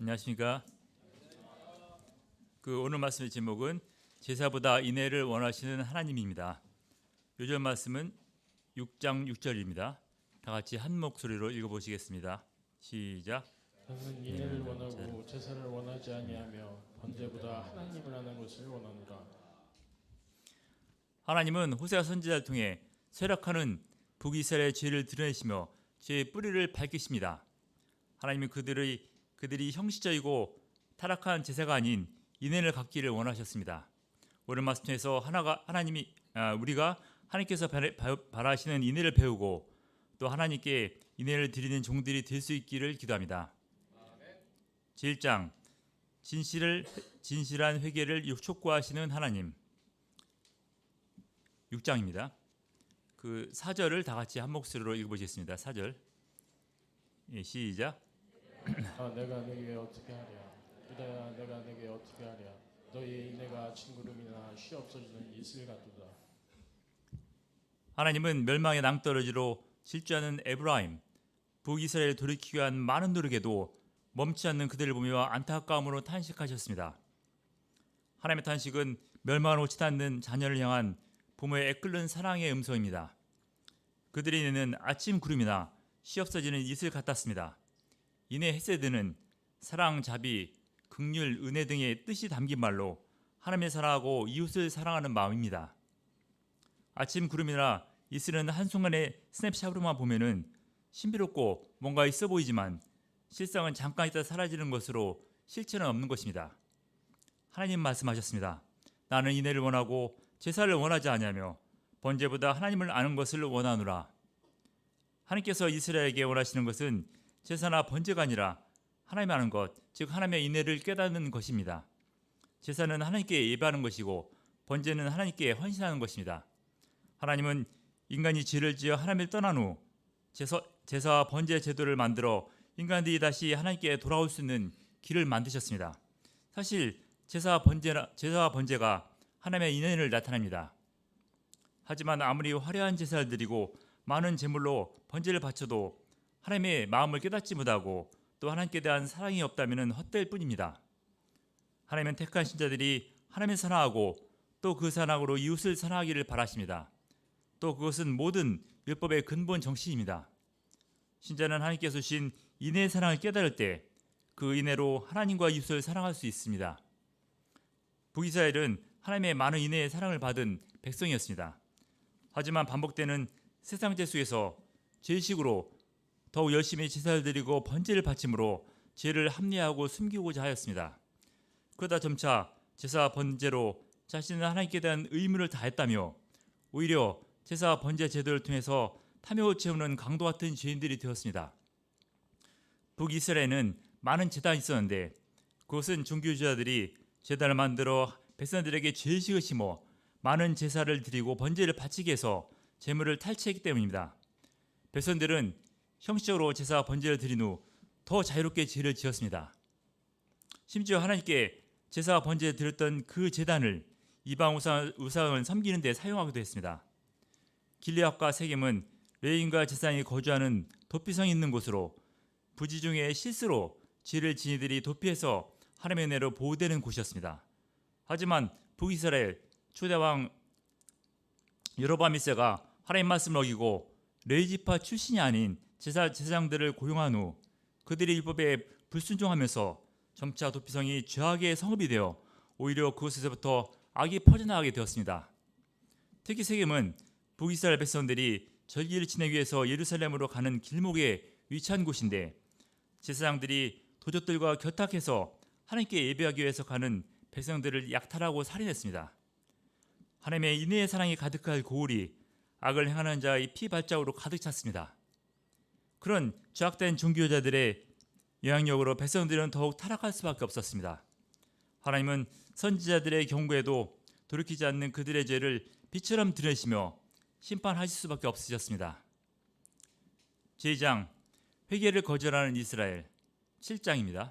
안녕하십니까? 그 오늘 말씀의 제목은 제사보다 인애를 원하시는 하나님입니다. 요절 말씀은 6장 6절입니다. 다 같이 한 목소리로 읽어보시겠습니다. 시작. 나는 인애를 원하고 제사를 원하지 아니하며 번제보다 하나님을 아는 것을 원하노라. 하나님은 호세아 선지자를 통해 쇠락하는 북이스라엘의 죄를 드러내시며 죄의 뿌리를 밝히십니다. 하나님은 그들의 그들이 형식적이고 타락한 제사가 아닌 인애를 갖기를 원하셨습니다. 오늘 말씀 통해서 하나가 하나님이 아, 우리가 하나님께서 바라시는 인애를 배우고 또 하나님께 인애를 드리는 종들이 될 수 있기를 기도합니다. 제1장 진실을 진실한 회개를 촉구하시는 하나님 6장입니다. 그 4절을 다 같이 한 목소리로 읽어보겠습니다. 4절. 예, 시작. 아 내가 내게 어떻게 하랴? 유다야 내가 내게 어떻게 하랴? 너희의 인애가 친구름이나 쉬 없어지는 이슬 같도다. 하나님은 멸망의 낭떠러지로 질주하는 에브라임, 북이스라엘 돌이키기 위한 많은 노력에도 멈추지 않는 그들을 보며 안타까움으로 탄식하셨습니다. 하나님의 탄식은 멸망을 오지 않는 자녀를 향한 부모의 애끓는 사랑의 음성입니다. 그들의 인내는 아침 구름이나 시 없어지는 이슬 같았습니다. 이내 헤세드는 사랑, 자비, 극률, 은혜 등의 뜻이 담긴 말로 하나님을 사랑하고 이웃을 사랑하는 마음입니다. 아침 구름이나 이슬은 한순간의 스냅샷으로만 보면은 신비롭고 뭔가 있어 보이지만 실상은 잠깐 있다 사라지는 것으로 실체는 없는 것입니다. 하나님 말씀하셨습니다. 나는 인애를 원하고 제사를 원하지 아니하며 번제보다 하나님을 아는 것을 원하노라. 하나님께서 이스라엘에게 원하시는 것은 제사나 번제가 아니라 하나님 아는 것, 즉 하나님의 인애를 깨닫는 것입니다. 제사는 하나님께 예배하는 것이고 번제는 하나님께 헌신하는 것입니다. 하나님은 인간이 죄를 지어 하나님을 떠난 후 제사, 제사와 번제 제도를 만들어 인간들이 다시 하나님께 돌아올 수 있는 길을 만드셨습니다. 사실 제사와 번제나 제사와 번제가 하나님의 인연을 나타냅니다. 하지만 아무리 화려한 제사를 드리고 많은 제물로 번제를 바쳐도 하나님의 마음을 깨닫지 못하고 또 하나님께 대한 사랑이 없다면 헛될 뿐입니다. 하나님은 택한 신자들이 하나님을 사랑하고 또 그 사랑으로 이웃을 사랑하기를 바라십니다. 또 그것은 모든 율법의 근본 정신입니다. 신자는 하나님께서 주신 인애의 사랑을 깨달을 때 그 인애로 하나님과 이웃을 사랑할 수 있습니다. 북이스라엘은 하나님의 많은 인애의 사랑을 받은 백성이었습니다. 하지만 반복되는 세상 죄 속에서 죄식으로 더욱 열심히 제사를 드리고 번제를 바침으로 죄를 합리화하고 숨기고자 하였습니다. 그러다 점차 제사 번제로 자신은 하나님께 대한 의무를 다했다며 오히려 제사 번제 제도를 통해서 탐욕을 채우는 강도 같은 죄인들이 되었습니다. 북이스라엘은 많은 제단이 있었는데 그것은 종교주자들이 제단을 만들어 백성들에게 죄의식을 심어 많은 제사를 드리고 번제를 바치게 해서 재물을 탈취했기 때문입니다. 백성들은 형식적으로 제사 번제를 드린 후 더 자유롭게 죄를 지었습니다. 심지어 하나님께 제사 번제 드렸던 그 제단을 이방 우상, 우상을 섬기는 데 사용하기도 했습니다. 길리압과 세겜은 레인과 제사장이 거주하는 도피성이 있는 곳으로 부지 중에 실수로 죄를 지니들이 도피해서 하나님의 은혜로 보호되는 곳이었습니다. 하지만 북이스라엘 초대왕 여로바미세가 하나님 말씀을 어기고 레이지파 출신이 아닌 제사 제사장들을 고용한 후 그들의 율법에 불순종하면서 점차 도피성이 죄악의 성읍이 되어 오히려 그곳에서부터 악이 퍼져나가게 되었습니다. 특히 세겜은 북이스라엘 백성들이 절기를 지내기 위해서 예루살렘으로 가는 길목에 위치한 곳인데 제사장들이 도적들과 결탁해서 하나님께 예배하기 위해서 가는 백성들을 약탈하고 살인했습니다. 하나님의 인애의 사랑이 가득할 고울이 악을 행하는 자의 피 발자국으로 가득 찼습니다. 그런 죄악된 종교자들의 영향력으로 백성들은 더욱 타락할 수밖에 없었습니다. 하나님은 선지자들의 경고에도 돌이키지 않는 그들의 죄를 빛처럼 드러내시며 심판하실 수밖에 없으셨습니다. 제2장 회개를 거절하는 이스라엘 7장입니다.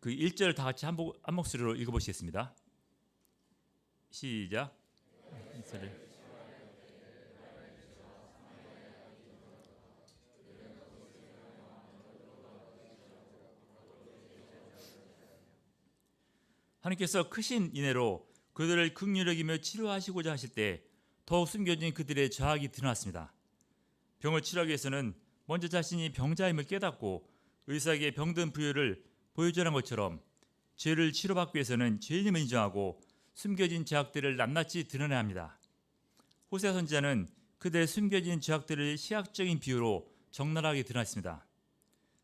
그 1절 다 같이 한, 목, 한 목소리로 읽어보시겠습니다. 시작. 이스라엘. 하나님께서 크신 인애로 그들을 극률 여기며 치료하시고자 하실 때 더욱 숨겨진 그들의 저학이 드러났습니다. 병을 치료하기 위해서는 먼저 자신이 병자임을 깨닫고 의사에게 병든 부여를 보여주는 것처럼 죄를 치료받기 위해서는 죄인임을 인정하고 숨겨진 죄악들을 낱낱이 드러내야 합니다. 호세아 선지자는 그들의 숨겨진 죄악들을 시학적인 비유로 적나라하게 드러냈습니다.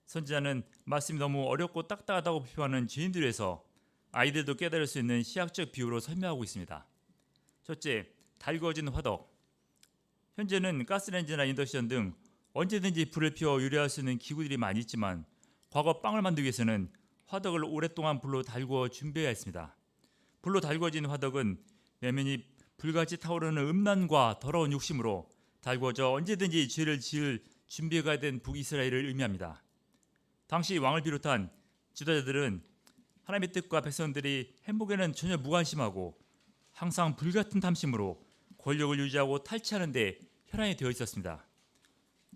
선지자는 말씀이 너무 어렵고 딱딱하다고 비판하는 죄인들을 위해서 아이들도 깨달을 수 있는 시학적 비유로 설명하고 있습니다. 첫째, 달궈진 화덕. 현재는 가스레인지나 인덕션 등 언제든지 불을 피워 요리할 수 있는 기구들이 많이 있지만 과거 빵을 만들기 위해서는 화덕을 오랫동안 불로 달구어 준비해야 했습니다. 불로 달궈진 화덕은 내면이 불같이 타오르는 음란과 더러운 욕심으로 달궈져 언제든지 죄를 지을 준비가 된 북이스라엘을 의미합니다. 당시 왕을 비롯한 지도자들은 하나님의 뜻과 백성들이 행복에는 전혀 무관심하고 항상 불같은 탐심으로 권력을 유지하고 탈취하는 데 혈안이 되어 있었습니다.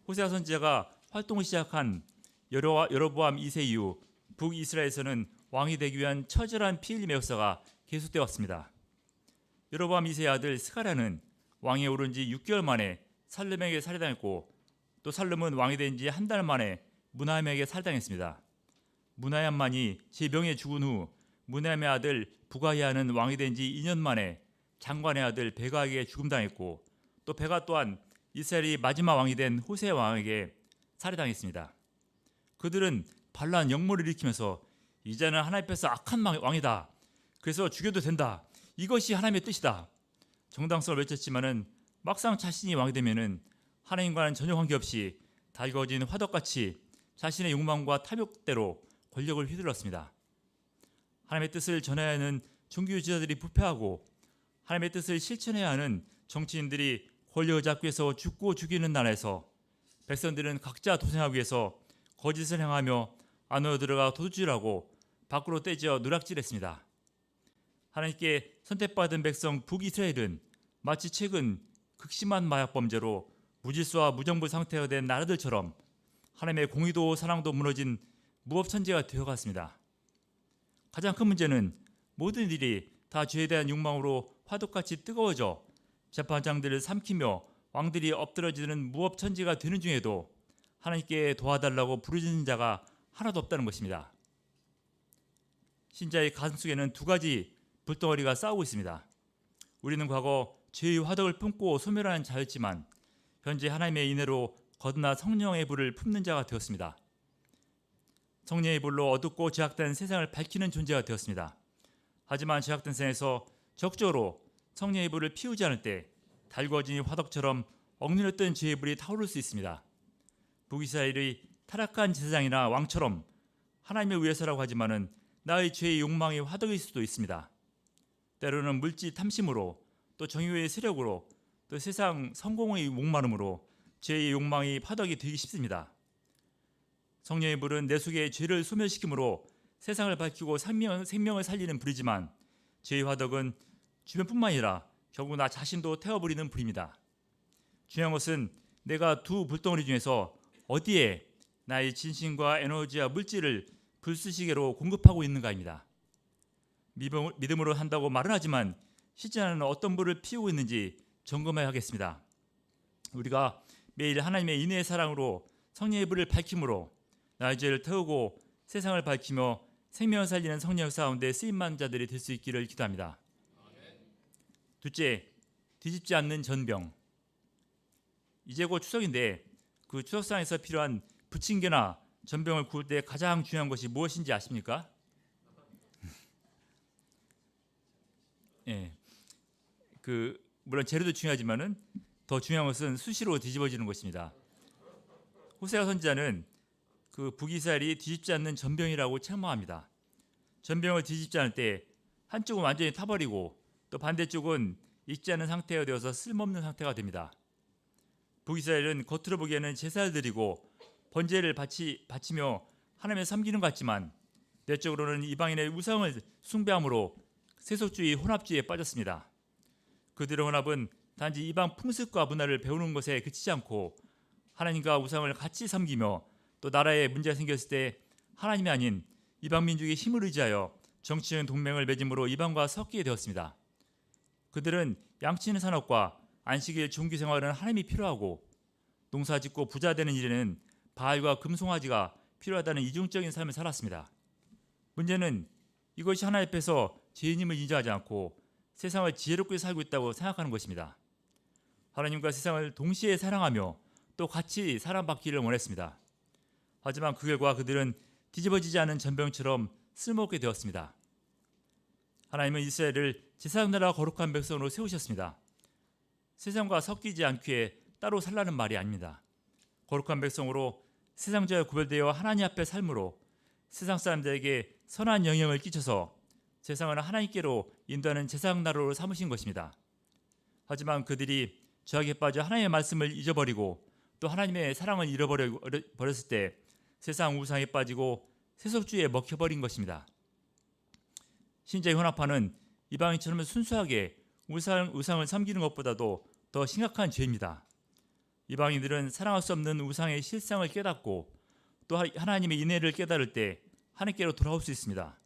호세아 선지자가 활동을 시작한 여로보암 2세 이후 북이스라엘에서는 왕이 되기 위한 처절한 피 흘림의 역사가 계속되어 왔습니다. 여로보암 2세의 아들 스가랴는 왕에 오른 지 6개월 만에 살름에게 살해당했고 또 살름은 왕이 된 지 한 달 만에 문하임에게 살해당했습니다. 문하임만이 제 명에 죽은 후 문하임의 아들 부가야는 왕이 된 지 2년 만에 장관의 아들 베가에게 죽음당했고 또 베가 또한 이스라엘이 마지막 왕이 된 호세 왕에게 살해당했습니다. 그들은 반란 역모를 일으키면서 이제는 하나님 앞에서 악한 왕- 왕이다. 그래서 죽여도 된다. 이것이 하나님의 뜻이다. 정당성을 외쳤지만은 막상 자신이 왕이 되면은 하나님과는 전혀 관계없이 달궈진 화덕같이 자신의 욕망과 탐욕대로 권력을 휘둘렀습니다. 하나님의 뜻을 전해야 하는 종교 지도자들이 부패하고 하나님의 뜻을 실천해야 하는 정치인들이 권력을 잡기 위해서 죽고 죽이는 나라에서 백성들은 각자 도생하기 위해서 거짓을 행하며 안으로 들어가 도둑질하고 밖으로 떼지어 누락질했습니다. 하나님께 선택받은 백성 북이스라엘은 마치 최근 극심한 마약 범죄로 무질서와 무정부 상태가 된 나라들처럼 하나님의 공의도 사랑도 무너진 무법천지가 되어갔습니다. 가장 큰 문제는 모든 일이 다 죄에 대한 욕망으로 화덕같이 뜨거워져 재판장들을 삼키며 왕들이 엎드러지는 무법천지가 되는 중에도 하나님께 도와달라고 부르짖는 자가 하나도 없다는 것입니다. 신자의 가슴 속에는 두 가지 불덩어리가 싸우고 있습니다. 우리는 과거 죄의 화덕을 품고 소멸하는 자였지만 현재 하나님의 인애로 거듭나 성령의 불을 품는 자가 되었습니다. 성령의 불로 어둡고 죄악된 세상을 밝히는 존재가 되었습니다. 하지만 죄악된 세상에서 적극적으로 성령의 불을 피우지 않을 때 달궈진 화덕처럼 억눌렸던 죄의 불이 타오를 수 있습니다. 북이스라엘의 타락한 제사장이나 왕처럼 하나님을 위해서라고 하지만은 나의 죄의 욕망이 화덕일 수도 있습니다. 때로는 물질 탐심으로 또 정의의 세력으로 또 세상 성공의 목마름으로 죄의 욕망이 화덕이 되기 쉽습니다. 성령의 불은 내 속에 죄를 소멸시키므로 세상을 밝히고 생명, 생명을 살리는 불이지만 죄의 화덕은 주변뿐만 아니라 결국 나 자신도 태워버리는 불입니다. 중요한 것은 내가 두 불덩어리 중에서 어디에 나의 진심과 에너지와 물질을 불수시개로 공급하고 있는가입니다. 믿음- 믿음으로 한다고 말은 하지만 실제 나는 어떤 불을 피우고 있는지 점검해야 하겠습니다. 우리가 매일 하나님의 인애의 사랑으로 성령의 불을 밝힘으로 나의 죄를 태우고 세상을 밝히며 생명을 살리는 성령 역사 가운데 쓰임만 자들이 될 수 있기를 기도합니다. 둘째, 뒤집지 않는 전병. 이제 곧 추석인데 그 추석상에서 필요한 부침개나 전병을 구울 때 가장 중요한 것이 무엇인지 아십니까? 예, 그 물론 재료도 중요하지만은 더 중요한 것은 수시로 뒤집어지는 것입니다. 호세아 선지자는 그 북이스라엘이 뒤집지 않는 전병이라고 책망합니다. 전병을 뒤집지 않을 때 한쪽은 완전히 타버리고 또 반대쪽은 익지 않은 상태가 되어서 쓸모없는 상태가 됩니다. 북이스라엘은 겉으로 보기에는 제사를 드리고 번제를 바치, 바치며 하나님을 섬기는 것 같지만 내적으로는 이방인의 우상을 숭배함으로 세속주의 혼합주의에 빠졌습니다. 그들의 혼합은 단지 이방 풍습과 문화를 배우는 것에 그치지 않고 하나님과 우상을 같이 섬기며 또 나라에 문제가 생겼을 때 하나님이 아닌 이방 민족의 힘을 의지하여 정치적인 동맹을 맺음으로 이방과 섞이게 되었습니다. 그들은 양치는 산업과 안식일 종교 생활은 하나님이 필요하고 농사짓고 부자 되는 일에는 바알과 금송아지가 필요하다는 이중적인 삶을 살았습니다. 문제는 이것이 하나님 앞에서 죄인임을 인정하지 않고 세상을 지혜롭게 살고 있다고 생각하는 것입니다. 하나님과 세상을 동시에 사랑하며 또 같이 사랑받기를 원했습니다. 하지만 그 결과 그들은 뒤집어지지 않은 전병처럼 쓸모없게 되었습니다. 하나님은 이스라엘을 제사장 나라 거룩한 백성으로 세우셨습니다. 세상과 섞이지 않기에 따로 살라는 말이 아닙니다. 거룩한 백성으로 세상자와 구별되어 하나님 앞에 삶으로 세상 사람들에게 선한 영향을 끼쳐서 세상을 하나님께로 인도하는 제사장 나라로 삼으신 것입니다. 하지만 그들이 죄악에 빠져 하나님의 말씀을 잊어버리고 또 하나님의 사랑을 잃어버려 버렸을 때 세상 우상에 빠지고 세속주의에 먹혀버린 것입니다. 신자의 혼합파는 이방인처럼 순수하게 우상, 우상을 섬기는 것보다도 더 심각한 죄입니다. 이방인들은 사랑할 수 없는 우상의 실상을 깨닫고 또 하- 하나님의 인애를 깨달을 때 하나님께로 돌아올 수 있습니다.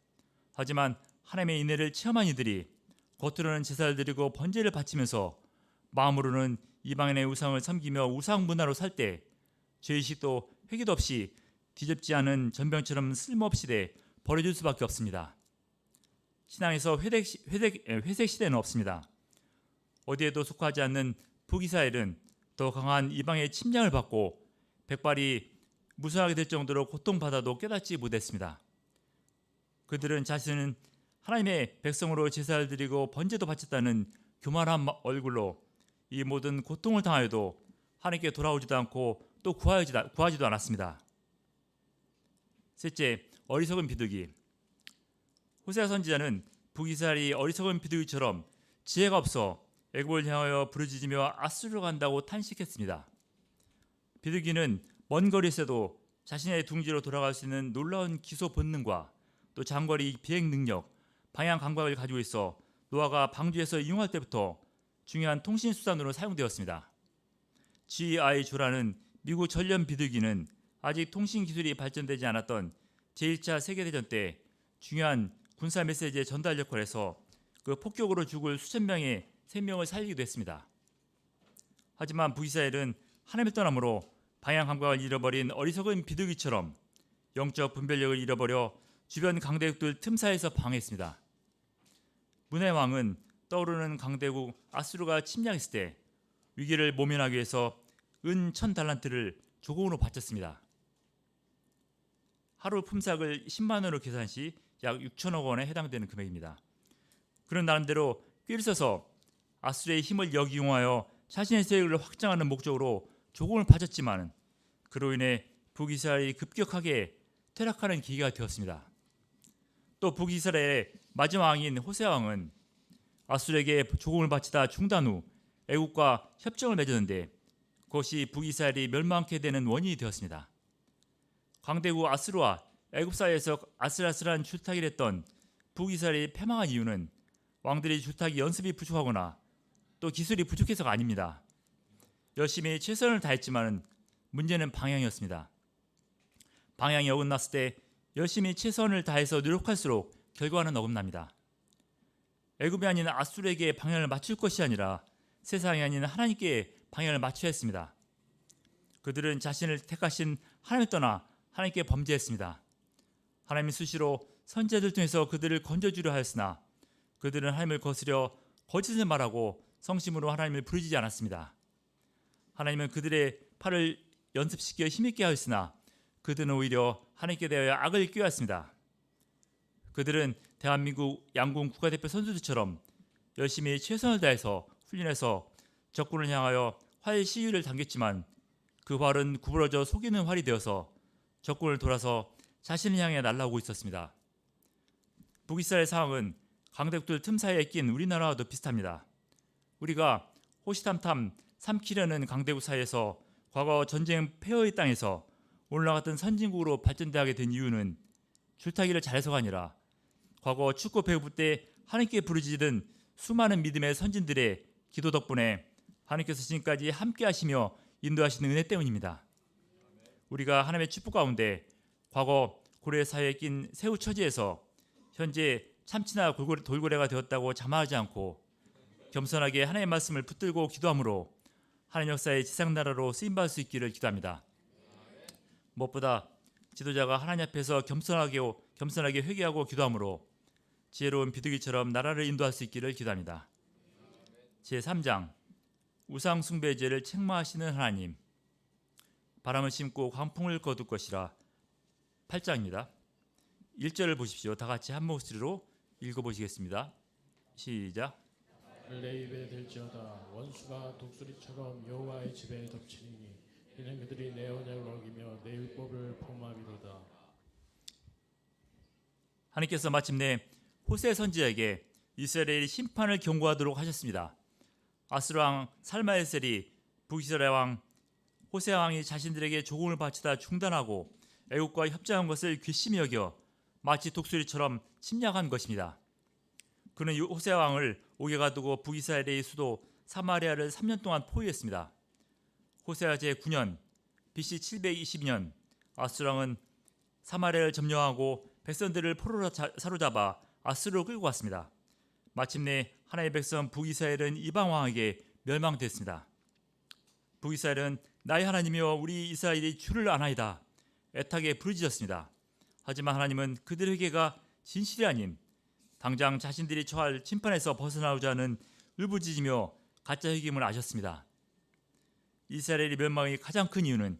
하지만 하나님의 인애를 체험한 이들이 겉으로는 제사를 드리고 번제를 바치면서 마음으로는 이방인의 우상을 섬기며 우상 문화로 살 때 죄의식도 회개도 없이 뒤집지 않은 전병처럼 쓸모없이 돼 버려질 수밖에 없습니다. 신앙에서 회색, 시- 회색, 에, 회색 시대는 없습니다. 어디에도 속하지 않는 북이스라엘은 더 강한 이방의 침략을 받고 백발이 무수하게 될 정도로 고통받아도 깨닫지 못했습니다. 그들은 자신은 하나님의 백성으로 제사를 드리고 번제도 바쳤다는 교만한 마- 얼굴로 이 모든 고통을 당하여도 하나님께 돌아오지도 않고 또 구하지도, 구하지도 않았습니다. 셋째, 어리석은 비둘기. 호세아 선지자는 북이스라엘이 어리석은 비둘기처럼 지혜가 없어 애굽을 향하여 부르짖으며 아수르로 간다고 탄식했습니다. 비둘기는 먼 거리에서도 자신의 둥지로 돌아갈 수 있는 놀라운 기소 본능과 또 장거리 비행 능력, 방향 감각을 가지고 있어 노아가 방주에서 이용할 때부터 중요한 통신 수단으로 사용되었습니다. GI조라는 미국 전련 비둘기는 아직 통신 기술이 발전되지 않았던 제1차 세계대전 때 중요한 군사 메시지의 전달 역할에서 그 폭격으로 죽을 수천 명의 생명을 살리기도 했습니다. 하지만 북이스라엘은 하나님을 떠남으로 방향 감각을 잃어버린 어리석은 비둘기처럼 영적 분별력을 잃어버려 주변 강대국들 틈 사이에서 방해했습니다. 문의 왕은 떠오르는 강대국 아수르가 침략했을 때 위기를 모면하기 위해서 은 천 달란트를 조공으로 바쳤습니다. 하루 품삯을 10만 원으로 계산 시 약 6천억 원에 해당되는 금액입니다. 그런 나름대로 꾀를 써서 아수르의 힘을 역이용하여 자신의 세력을 확장하는 목적으로 조공을 바쳤지만 그로 인해 북이스라엘이 급격하게 퇴락하는 계기가 되었습니다. 또 북이스라엘의 마지막 왕인 호세 왕은 아수르에게 조공을 바치다 중단 후 애국과 협정을 맺었는데 그것이 북이스라엘이 멸망케 되는 원인이 되었습니다. 광대국 아수르와 애굽 사이에서 아슬아슬한 줄타기를 했던 북이스라엘이 패망한 이유는 왕들이 줄타기 연습이 부족하거나 또 기술이 부족해서가 아닙니다. 열심히 최선을 다했지만 문제는 방향이었습니다. 방향이 어긋났을 때 열심히 최선을 다해서 노력할수록 결과는 어긋납니다. 애굽이 아닌 아수르에게 방향을 맞출 것이 아니라 세상이 아닌 하나님께 방향을 맞춰야 했습니다. 그들은 자신을 택하신 하나님을 떠나 하나님께 범죄했습니다. 하나님이 수시로 선지자들 통해서 그들을 건져주려 하였으나 그들은 하나님을 거스려 거짓을 말하고 성심으로 하나님을 부르짖지 않았습니다. 하나님은 그들의 팔을 연습시켜 힘있게 하였으나 그들은 오히려 하나님께 대하여 악을 꾀했습니다. 그들은 대한민국 양궁 국가대표 선수들처럼 열심히 최선을 다해서 훈련해서 적군을 향하여 활 시위를 당겼지만 그 활은 구부러져 속이는 활이 되어서 적군을 돌아서 자신을 향해 날아오고 있었습니다. 북이스라엘 상황은 강대국들 틈 사이에 낀 우리나라와도 비슷합니다. 우리가 호시탐탐 삼키려는 강대국 사이에서 과거 전쟁 폐허의 땅에서 올라갔던 선진국으로 발전되게 된 이유는 줄타기를 잘해서가 아니라 과거 축구 배구 때 하나님께 부르짖은 수많은 믿음의 선진들의 기도 덕분에 하나님께서 지금까지 함께 하시며 인도하시는 은혜 때문입니다. 우리가 하나님의 축복 가운데 과거 고래 사이에 낀 새우 처지에서 현재 참치나 돌고래, 돌고래가 되었다고 자만하지 않고 겸손하게 하나님의 말씀을 붙들고 기도함으로 하나님 역사의 지상 나라로 쓰임 받을 수 있기를 기도합니다. 무엇보다 지도자가 하나님 앞에서 겸손하게 겸손하게 회개하고 기도함으로 지혜로운 비둘기처럼 나라를 인도할 수 있기를 기도합니다. 제 3장 우상 숭배죄를 책망하시는 하나님 바람을 심고 광풍을 거둘 것이라 8장입니다. 1절을 보십시오. 다 같이 한 목소리로 읽어 보시겠습니다. 시작. 내 입에 들지어다 원수가 독수리처럼 여호와의 집에 덮치니 이는 그들이 내 언약을 어기며 내 율법을 범하리로다 하나님께서 마침내 호세 선지자에게 이스라엘의 심판을 경고하도록 하셨습니다. 아스르 왕 살마에셀이 북이스라엘 왕 호세 왕이 자신들에게 조공을 바치다 중단하고 애국과 협정한 것을 괘씸히 여겨 마치 독수리처럼 침략한 것입니다. 그는 이 호세 왕을 옥에 가두고 북이스라엘의 수도 사마리아를 3년 동안 포위했습니다. 호세아 제 9년 BC 722년 아스르 왕은 사마리아를 점령하고 백성들을 포로로 자- 사로잡아 아스르로 끌고 왔습니다. 마침내 하나의 백성 북이스라엘은 이방 왕에게 멸망됐습니다. 북이스라엘은 나의 하나님이여 우리 이스라엘이 주를 아나이다 애타게 부르짖었습니다. 하지만 하나님은 그들의 회개가 진실이 아님 당장 자신들이 처할 심판에서 벗어나오자는 울부짖으며 가짜 회개임을 아셨습니다. 이스라엘의 멸망의 가장 큰 이유는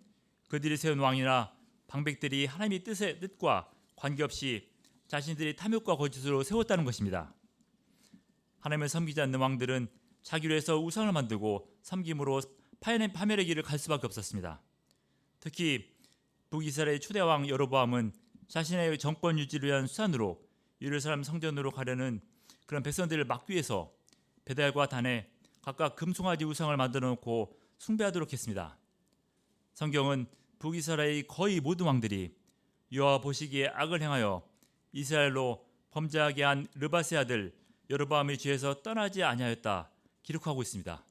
그들이 세운 왕이나 방백들이 하나님의 뜻의 뜻과 관계없이 자신들이 탐욕과 거짓으로 세웠다는 것입니다. 하나님을 섬기지 않는 왕들은 자기로 해서 우상을 만들고 섬김으로 파멸의, 길을 갈 수밖에 없었습니다. 특히 북이스라엘 초대 왕 여로보암은 자신의 정권 유지를 위한 수단으로 예루살렘 성전으로 가려는 그런 백성들을 막기 위해서 베달과 단에 각각 금송아지 우상을 만들어 놓고 숭배하도록 했습니다. 성경은 북이스라엘의 거의 모든 왕들이 여호와 보시기에 악을 행하여 이스라엘로 범죄하게 한 르바세 아들 여로보암의 죄에서 떠나지 아니하였다 기록하고 있습니다.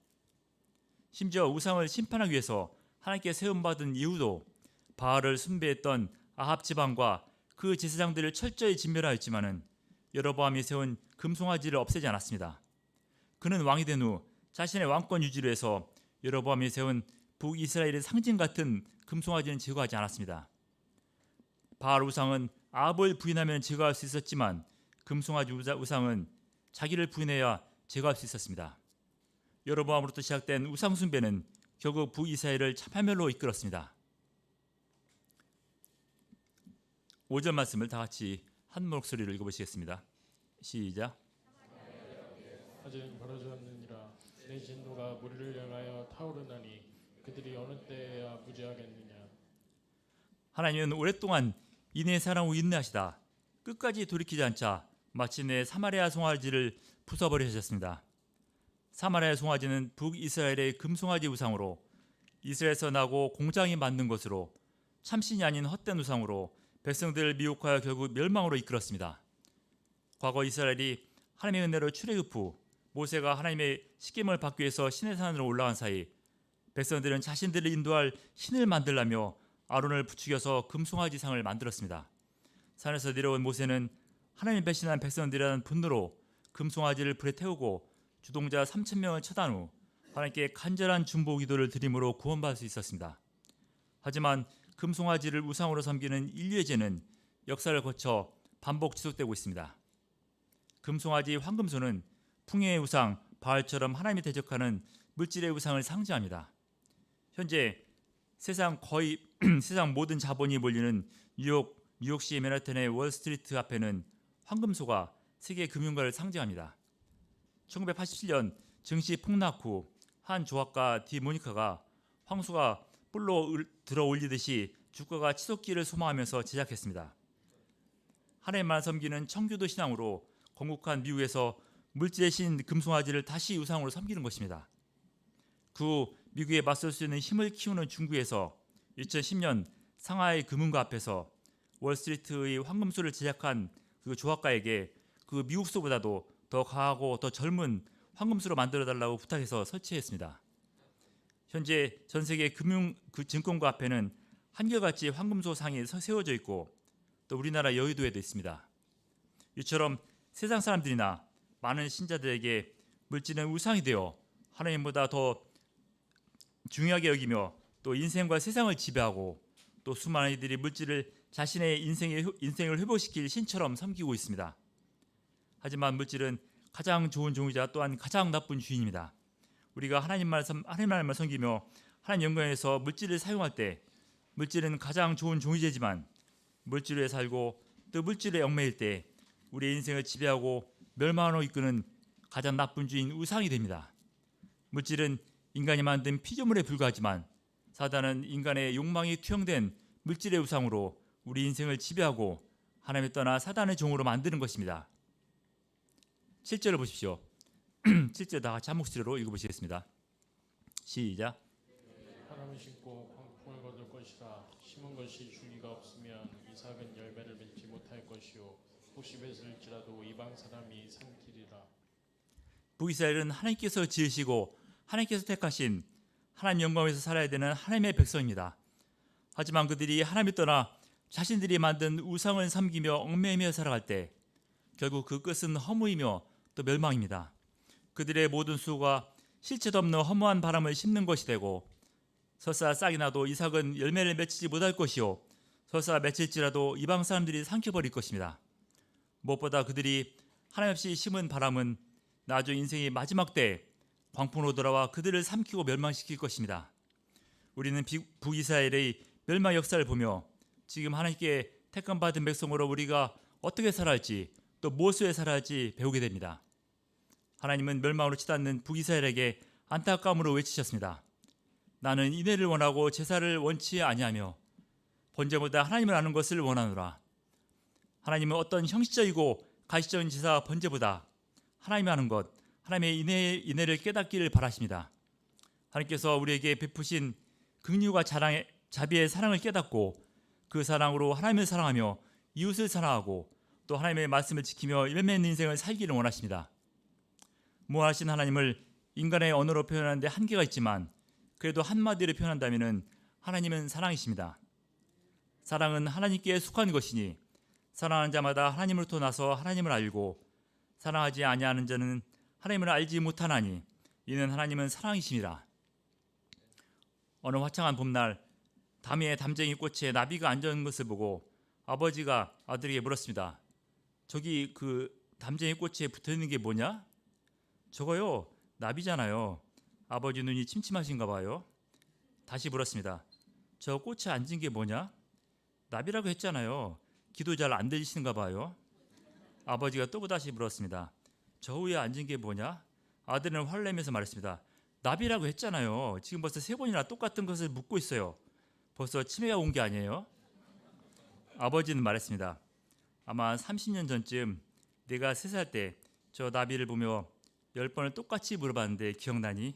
심지어 우상을 심판하기 위해서 하나님께 세움 받은 이후도 바알을 숭배했던 아합 지방과 그 제사장들을 철저히 진멸하였지만은 여로보암이 세운 금송아지를 없애지 않았습니다. 그는 왕이 된 후 자신의 왕권 유지를 해서 여로보암이 세운 북이스라엘의 상징 같은 금송아지는 제거하지 않았습니다. 바알 우상은 아합을 부인하면 제거할 수 있었지만 금송아지 우상은 자기를 부인해야 제거할 수 있었습니다. 여로보암으로부터 시작된 우상 숭배는 결국 북이스라엘을 참파멸로 이끌었습니다. 5절 말씀을 다 같이 한 목소리로 읽어보시겠습니다. 시작. 하지는 벌어졌느니라 내 진노가 무리를 향하여 타오르나니 그들이 어느 때야 무지하겠느냐 하나님은 오랫동안 인의 사랑 후 인내하시다 끝까지 돌이키지 않자 마침내 사마리아 송아지를 부숴버려 하셨습니다. 사마리아 송아지는 북이스라엘의 금송아지 우상으로 이스라엘에서 나고 공장이 만든 것으로 참신이 아닌 헛된 우상으로 백성들을 미혹하여 결국 멸망으로 이끌었습니다. 과거 이스라엘이 하나님의 은혜로 출애굽 후 모세가 하나님의 식임을 받기 위해서 신의 산으로 올라간 사이 백성들은 자신들을 인도할 신을 만들라며 아론을 부추겨서 금송아지 상을 만들었습니다. 산에서 내려온 모세는 하나님 배신한 백성들이라는 분노로 금송아지를 불에 태우고 주동자 3천 명을 처단 후 하나님께 간절한 중보 기도를 드림으로 구원받을 수 있었습니다. 하지만 금송아지를 우상으로 섬기는 인류의 죄는 역사를 거쳐 반복 지속되고 있습니다. 금송아지 황금소는 풍요의 우상 바알처럼 하나님이 대적하는 물질의 우상을 상징합니다. 현재 세상 거의 세상 모든 자본이 몰리는 뉴욕 뉴욕시 맨하탄의 월스트리트 앞에는 황금소가 세계 금융가를 상징합니다. 1987년 증시 폭락 후 한 조합가 디모니카가 황소가 뿔로 을- 들어 올리듯이 주가가 치솟기를 소망하면서 제작했습니다. 하나님만 섬기는 청교도 신앙으로 건국한 미국에서 물질의 신 금송아지를 다시 우상으로 섬기는 것입니다. 그 후 미국에 맞설 수 있는 힘을 키우는 중국에서 2010년 상하이 금융가 앞에서 월스트리트의 황금소를 제작한 그 조합가에게 그 미국소보다도 더 강하고 더 젊은 황금소로 만들어 달라고 부탁해서 설치했습니다. 현재 전 세계 금융 그 증권가 앞에는 한결같이 황금소 상이 서- 세워져 있고 또 우리나라 여의도에도 있습니다. 이처럼 세상 사람들이나 많은 신자들에게 물질은 우상이 되어 하나님보다 더 중요하게 여기며 또 인생과 세상을 지배하고 또 수많은 이들이 물질을 자신의 인생의 인생을 회복시킬 신처럼 섬기고 있습니다. 하지만 물질은 가장 좋은 종이자 또한 가장 나쁜 주인입니다. 우리가 하나님만 섬- 하나님만을 섬기며 하나님 영광에서 물질을 사용할 때 물질은 가장 좋은 종이제지만 물질에 살고 또 물질에 얽매일 때 우리의 인생을 지배하고 멸망으로 이끄는 가장 나쁜 주인 우상이 됩니다. 물질은 인간이 만든 피조물에 불과하지만 사단은 인간의 욕망이 투영된 물질의 우상으로 우리 인생을 지배하고 하나님을 떠나 사단의 종으로 만드는 것입니다. 7절을 보십시오. 7절 다 같이 한 목소리로 읽어보시겠습니다. 시작. 사람을 심고 광풍을 거둘 것이라 심은 것이 주기가 없으면 이삭은 열매를 맺지 못할 것이요 혹시 맺을지라도 이방 사람이 삼키리라 북이스라엘은 하나님께서 지으시고 하나님께서 택하신 하나님 영광에서 살아야 되는 하나님의 백성입니다. 하지만 그들이 하나님을 떠나 자신들이 만든 우상을 섬기며 얽매이며 살아갈 때 결국 그 끝은 허무이며 또 멸망입니다. 그들의 모든 수고가 실체도 없는 허무한 바람을 심는 것이 되고 설사 싹이 나도 이삭은 열매를 맺지 못할 것이요 설사 맺힐지라도 이방 사람들이 삼켜버릴 것입니다. 무엇보다 그들이 하나님 없이 심은 바람은 나중 인생의 마지막 때 광풍으로 돌아와 그들을 삼키고 멸망시킬 것입니다. 우리는 비- 북이스라엘의 멸망 역사를 보며 지금 하나님께 택함 받은 백성으로 우리가 어떻게 살아야 할지 또 살아야 할지 배우게 됩니다. 하나님은 멸망으로 치닫는 북이스라엘에게 안타까움으로 외치셨습니다. 나는 인애를 원하고 제사를 원치 아니하며 번제보다 하나님을 아는 것을 원하노라. 하나님은 어떤 형식적이고 가시적인 제사 번제보다 하나님이 아는 것, 하나님의 인애, 인애를 깨닫기를 바라십니다. 하나님께서 우리에게 베푸신 긍휼과 자랑의, 자비의 사랑을 깨닫고 그 사랑으로 하나님을 사랑하며 이웃을 사랑하고 또 하나님의 말씀을 지키며 있는 인생을 살기를 원하십니다. 무한하신 하나님을 인간의 언어로 표현하는데 한계가 있지만 그래도 한마디로 표현한다면 하나님은 사랑이십니다. 사랑은 하나님께 속한 것이니 사랑하는 자마다 하나님으로부터 나서 하나님을 알고 사랑하지 아니하는 자는 하나님을 알지 못하나니 이는 하나님은 사랑이심이라. 어느 화창한 봄날 담에 담쟁이 꽃에 나비가 앉아 있는 것을 보고 아버지가 아들에게 물었습니다. 저기 그 담쟁이 꽃에 붙어 있는 게 뭐냐? 저거요 나비잖아요. 아버지 눈이 침침하신가 봐요. 다시 물었습니다. 저 꽃에 앉은 게 뭐냐? 나비라고 했잖아요. 기도 잘 안 들리시는가 봐요. 아버지가 또 다시 물었습니다. 저 위에 앉은 게 뭐냐? 아들은 화를 내면서 말했습니다. 나비라고 했잖아요. 지금 벌써 세 번이나 똑같은 것을 묻고 있어요. 벌써 치매가 온 게 아니에요? 아버지는 말했습니다. 아마 30년 전쯤 내가 세살때 저 나비를 보며 열 번을 똑같이 물어봤는데 기억나니?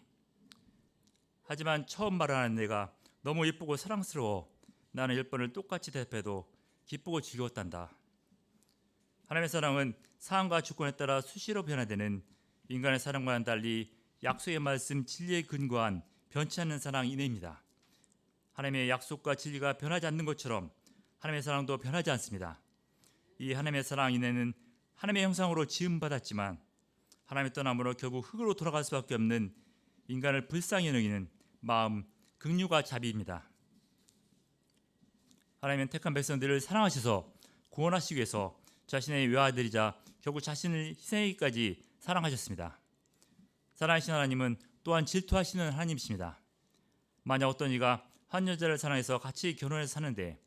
하지만 처음 말하는 내가 너무 예쁘고 사랑스러워 나는 열 번을 똑같이 대답해도 기쁘고 즐거웠단다. 하나님의 사랑은 사랑과 주권에 따라 수시로 변화되는 인간의 사랑과는 달리 약속의 말씀 진리에 근거한 변치 않는 사랑 이내입니다. 하나님의 약속과 진리가 변하지 않는 것처럼 하나님의 사랑도 변하지 않습니다. 이 하나님의 사랑 이내는 하나님의 형상으로 지음 받았지만 하나님의 떠남으로 결국 흙으로 돌아갈 수밖에 없는 인간을 불쌍히 여기는 마음 긍휼과 자비입니다. 하나님은 택한 백성들을 사랑하셔서 구원하시기 위해서 자신의 외아들이자 결국 자신을 희생하기까지 사랑하셨습니다. 사랑하신 하나님은 또한 질투하시는 하나님이십니다. 만약 어떤 이가 한 여자를 사랑해서 같이 결혼해서 사는데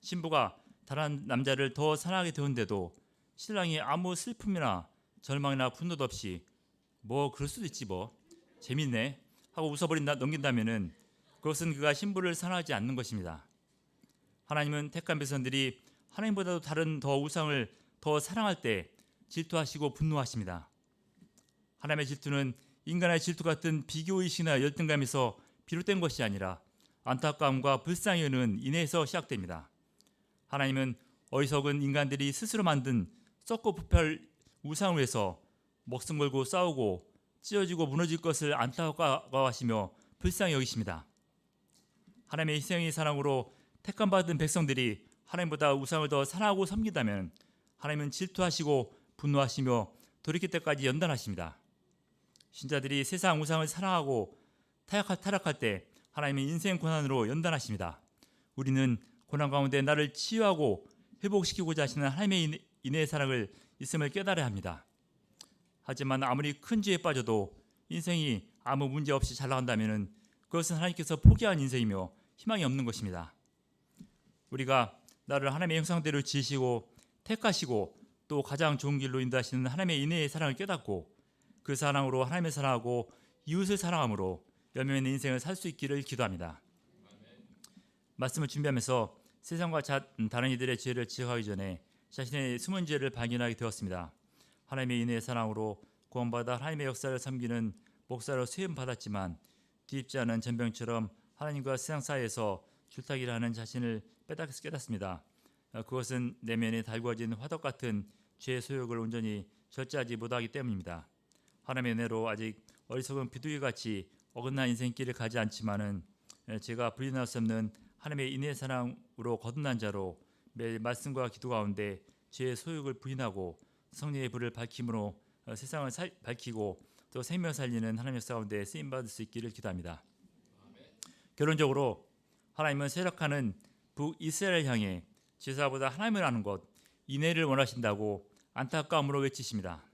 신부가 다른 남자를 더 사랑하게 되었는데도 신랑이 아무 슬픔이나 절망이나 분노도 없이 뭐 그럴 수도 있지 뭐 재밌네 하고 웃어버린다 넘긴다면은 그것은 그가 신부를 사랑하지 않는 것입니다. 하나님은 택한 백성들이 하나님보다도 다른 더 우상을 더 사랑할 때 질투하시고 분노하십니다. 하나님의 질투는 인간의 질투 같은 비교의식이나 열등감에서 비롯된 것이 아니라 안타까움과 불쌍히 여는 인해에서 시작됩니다. 하나님은 어리석은 인간들이 스스로 만든 썩고 부패할 우상을 위해서 목숨 걸고 싸우고 찢어지고 무너질 것을 안타까워하시며 불쌍히 여기십니다. 하나님의 희생의 사랑으로 택함 받은 백성들이 하나님보다 우상을 더 사랑하고 섬긴다면 하나님은 질투하시고 분노하시며 돌이킬 때까지 연단하십니다. 신자들이 세상 우상을 사랑하고 타락할, 때 하나님은 인생 고난으로 연단하십니다. 우리는 고난 가운데 나를 치유하고 회복시키고자 하시는 하나님의 인- 인애의 사랑을 있음을 깨달아야 합니다. 하지만 아무리 큰 죄에 빠져도 인생이 아무 문제 없이 잘 나간다면 그것은 하나님께서 포기한 인생이며 희망이 없는 것입니다. 우리가 나를 하나님의 형상대로 지으시고 택하시고 또 가장 좋은 길로 인도하시는 하나님의 인애의 사랑을 깨닫고 그 사랑으로 하나님을 사랑하고 이웃을 사랑함으로 있는 인생을 살 수 있기를 기도합니다. 말씀을 준비하면서 세상과 자, 음, 다른 이들의 죄를 지적하기 전에 자신의 숨은 죄를 발견하게 되었습니다. 하나님의 인애의 사랑으로 구원받아 하나님의 역사를 섬기는 목사로 수임 받았지만 뒤집지 않은 전병처럼 하나님과 세상 사이에서 줄타기를 하는 자신을 깨닫습니다. 어, 그것은 내면에 달구어진 화덕 같은 죄의 소욕을 온전히 절제하지 못하기 때문입니다. 하나님의 은혜로 아직 어리석은 비둘기 같이 어긋난 인생길을 가지 않지만은 에, 제가 부인할 수 없는 하나님의 인의 사랑으로 거듭난 자로 매일 말씀과 기도 가운데 죄의 소욕을 부인하고 성령의 불을 밝힘으로 어, 세상을 살- 밝히고 또 생명 살리는 하나님의 역사 가운데 쓰임 받을 수 있기를 기도합니다. 결론적으로 하나님은 세력하는 북이스라엘 향해 제사보다 하나님을 아는 것 인애를 원하신다고 안타까움으로 외치십니다.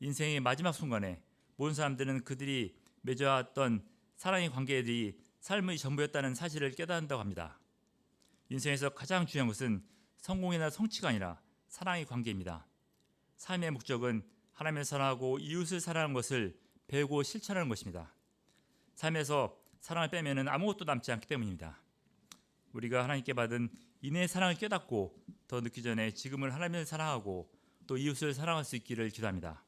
인생의 마지막 순간에 모든 사람들은 그들이 맺어왔던 사랑의 관계들이 삶의 전부였다는 사실을 깨닫는다고 합니다. 인생에서 가장 중요한 것은 성공이나 성취가 아니라 사랑의 관계입니다. 삶의 목적은 하나님을 사랑하고 이웃을 사랑하는 것을 배우고 실천하는 것입니다. 삶에서 사랑을 빼면은 아무것도 남지 않기 때문입니다. 우리가 하나님께 받은 인애의 사랑을 깨닫고 더 늦기 전에 지금을 하나님을 사랑하고 또 이웃을 사랑할 수 있기를 기도합니다.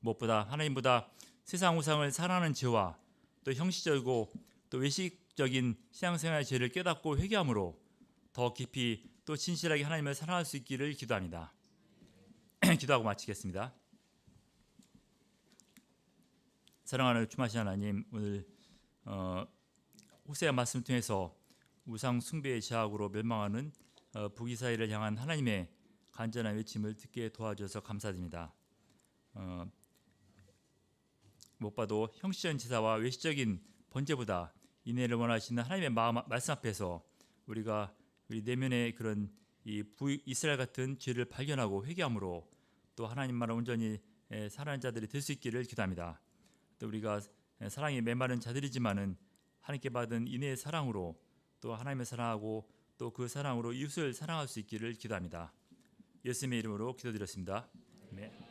무엇보다 하나님보다 세상 우상을 사랑하는 죄와 또 형식적이고 또 외식적인 신앙생활의 죄를 깨닫고 회개함으로 더 깊이 또 진실하게 하나님을 사랑할 수 있기를 기도합니다. 기도하고 마치겠습니다. 사랑하는 주마시 하나님 오늘 어, 호세아 말씀 통해서 우상 숭배의 제약으로 멸망하는 어, 북이스라엘을 향한 하나님의 간절한 외침을 듣게 도와주셔서 감사드립니다. 어, 무엇봐도 형식적인 제사와 외식적인 번제보다 인애를 원하시는 하나님의 마음 말씀 앞에서 우리가 우리 내면의 그런 이 부이스라엘 같은 죄를 발견하고 회개함으로 또 하나님만을 온전히 에, 사랑하는 자들이 될 수 있기를 기도합니다. 또 우리가 에, 사랑이 메마른 자들이지만은 하나님께 받은 인애의 사랑으로 또 하나님을 사랑하고 또 그 사랑으로 이웃을 사랑할 수 있기를 기도합니다. 예수님의 이름으로 기도드렸습니다. 네.